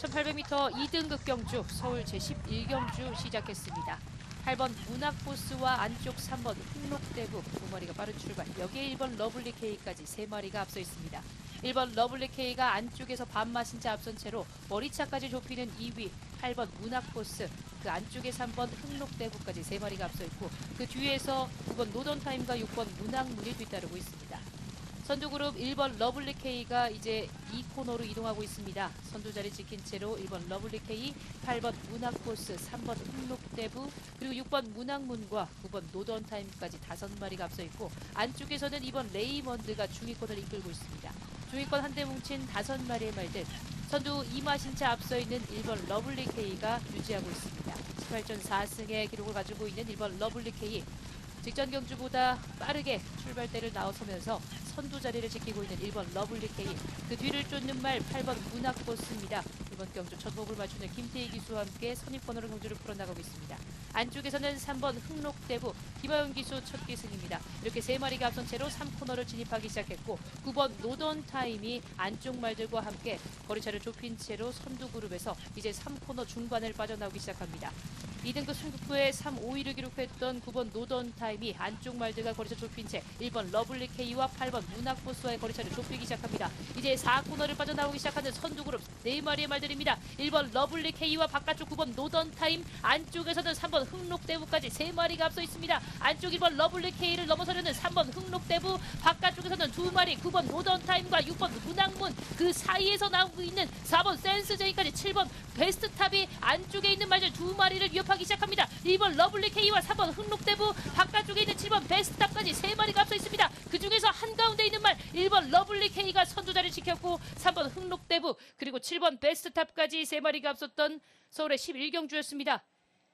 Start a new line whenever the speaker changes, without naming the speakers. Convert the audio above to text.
1800m 2등급 경주 서울 제11경주 시작했습니다. 8번 문학보스와 안쪽 3번 흑록대부 두 마리가 빠른 출발. 여기에 1번 러블리 K까지 세 마리가 앞서 있습니다. 1번 러블리 K가 안쪽에서 반 마신 채 앞선 채로 머리차까지 좁히는 2위 8번 문학보스 그 안쪽에 3번 흑록대부까지 세 마리가 앞서 있고 그 뒤에서 9번 노던타임과 6번 문학문이 뒤따르고 있습니다. 선두그룹 1번 러블리 K가 이제 2코너로 이동하고 있습니다. 선두 자리 지킨 채로 1번 러블리 K, 8번 문학코스, 3번 흑록대부, 그리고 6번 문학문과 9번 노던타임까지 다섯 마리가 앞서 있고 안쪽에서는 2번 레이먼드가 중위권을 이끌고 있습니다. 중위권 한데 뭉친 다섯 마리의 말들 선두 이마신차 앞서 있는 1번 러블리 K가 유지하고 있습니다. 18전 4승의 기록을 가지고 있는 1번 러블리 K 직전 경주보다 빠르게 출발대를 나서면서 선두 자리를 지키고 있는 1번 러블리 K 그 뒤를 쫓는 말 8번 문학보스입니다. 이번 경주 첫 목을 맞추는 김태희 기수와 함께 선입번호로 경주를 풀어나가고 있습니다. 안쪽에서는 3번 흑록대부 김하윤 기수 첫 기승입니다. 이렇게 세 마리가 앞선 채로 3코너를 진입하기 시작했고 9번 노던 타임이 안쪽 말들과 함께 거리차를 좁힌 채로 선두 그룹에서 이제 3코너 중반을 빠져나오기 시작합니다. 2등급 승급부에 3, 5위를 기록했던 9번 노던 타임이 안쪽 말들과 거리차 좁힌 채 1번 러블리 K와 8번 문학보스와의 거리차를 좁히기 시작합니다. 이제 4코너를 빠져나오기 시작하는 선두 그룹 4마리의 말들입니다. 1번 러블리 K와 바깥쪽 9번 노던 타임 안쪽에서는 3번 흑록대부까지 3마리가 앞서 있습니다. 안쪽 1번 러블리 K를 넘어서려는 3번 흑록대부 바깥쪽에서는 2마리 9번 노던 타임과 6번 문학문 그 사이에서 나오고 있는 4번 센스제이까지 7번 베스트탑이 안쪽에 있는 말들 두 마리를 위협하기 시작합니다. 1번 러블리 K와 3번 흑록대부 바깥쪽에 있는 7번 베스트탑까지 세 마리가 앞서 있습니다. 그 중에서 한가운데 있는 말 1번 러블리 K가 선두 자리를 지켰고 3번 흑록대부 그리고 7번 베스트탑까지 세 마리가 앞섰던 서울의 11경주였습니다.